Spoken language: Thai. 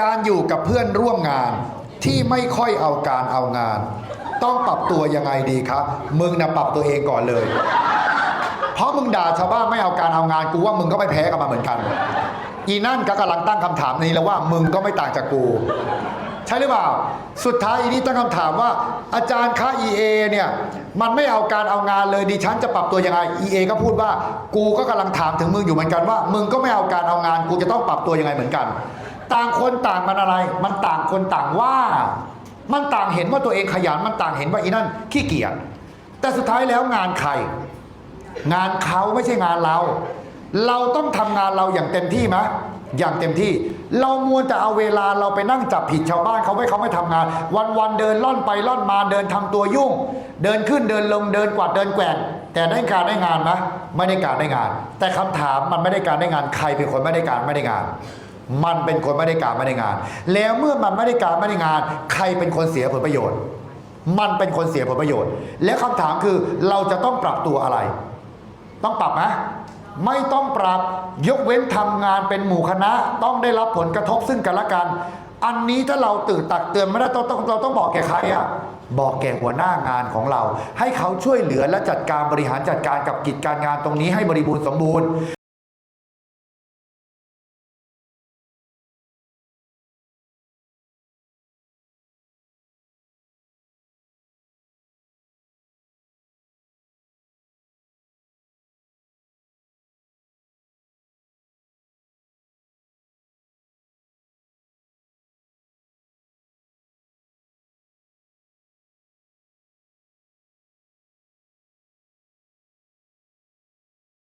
การอยู่กับเพื่อนร่วมงานที่ไม่ค่อยเอาการเอางาน ต้องปรับตัวยังไงดีครับ มึงนะปรับตัวเองก่อนเลย เพราะมึงด่าชาวบ้านไม่เอาการเอางานกูว่ามึงก็ไม่แพ้กันมาเหมือนกัน อีนั่นก็กำลังตั้งคำถามนี้แล้วว่า มึงก็ไม่ต่างจากกู ใช่หรือเปล่า สุดท้ายอีนี่ตั้งคำถามว่า อาจารย์คะ EA เนี่ยมันไม่เอาการเอางานเลยดิฉันจะปรับตัวยังไง EA ก็พูดว่ากูก็กำลังถามถึงมึงอยู่เหมือนกันว่า มึงก็ไม่เอาการเอางาน กูจะต้องปรับตัวยังไงเหมือนกัน ต่างคนต่างมันอะไร มันต่างคนต่างว่า มันต่างเห็นว่าตัวเองขยันมันต่างเห็นว่าอีนั่นขี้เกียจแต่สุดท้ายแล้วงานใครงานเขาไม่ใช่งานเรา เราต้องทำงานเราอย่างเต็มที่ไหม อย่างเต็มที่ เรามัวแต่เอาเวลาเราไปนั่งจับผิดชาวบ้านเขาไม่เขาไม่ทำงาน วันวันเดินล่อนไปล่อนมาเดินทำตัวยุ่ง เดินขึ้นเดินลงเดินกวาดเดินแกว่งแต่ได้การได้งานไหมไม่ได้การได้งาน แต่คำถามมันไม่ได้การได้งานใครเป็นคนไม่ได้การไม่ได้งาน มันเป็นคนไม่ได้การไม่ได้งาน แล้วเมื่อมันไม่ได้การไม่ได้งาน ใครเป็นคนเสียผลประโยชน์ มันเป็นคนเสียผลประโยชน์ และคำถามคือเราจะต้องปรับตัวอะไร ต้องปรับไหม ไม่ต้องปรับยกเว้นทำงานเป็นหมู่คณะต้องได้รับผลกระทบซึ่งกันและกัน อันนี้ถ้าเราตื่นตักเตือนไม่ได้ต้องต้องเราต้องบอกแก่ใครอะบอกแก่หัวหน้างานของเรา ให้เขาช่วยเหลือและจัดการบริหารจัดการกับกิจการงานตรงนี้ให้บริบูรณ์สมบูรณ์